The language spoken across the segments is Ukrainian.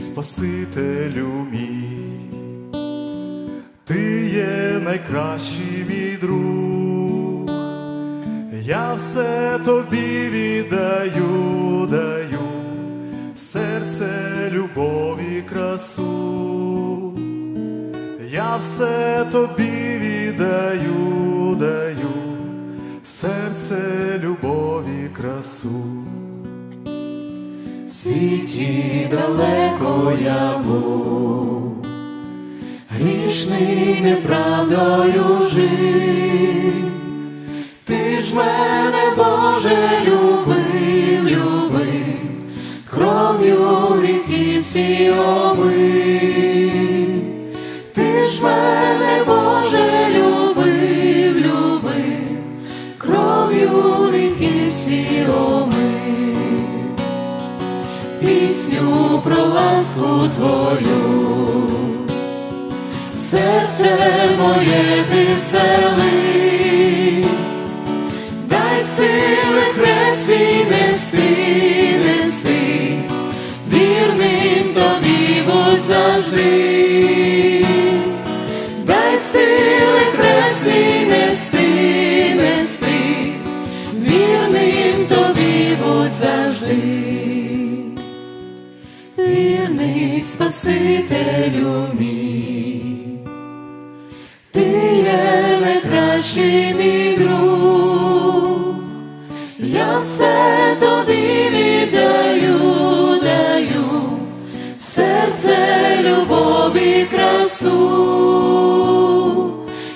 Спасителю мій, ти є найкращий мій друг, я все тобі віддаю, даю, серце любові красу, я все тобі віддаю, даю, серце любові красу. В світі далеко я був, грішний неправдою жив, пісню про ласку твою, серце моє ти всели, дай сили хрест нести, нести, вірним тобі будь завжди, дай сили хрест нести, нести, вірним тобі будь завжди вірний Спасителю мій, ти є найкращий мій друг, я все тобі віддаю, даю, серце любові красу,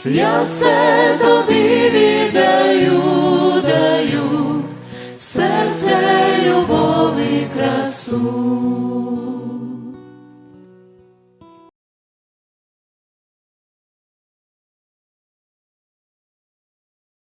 я все тобі віддаю, даю, серце любові soul.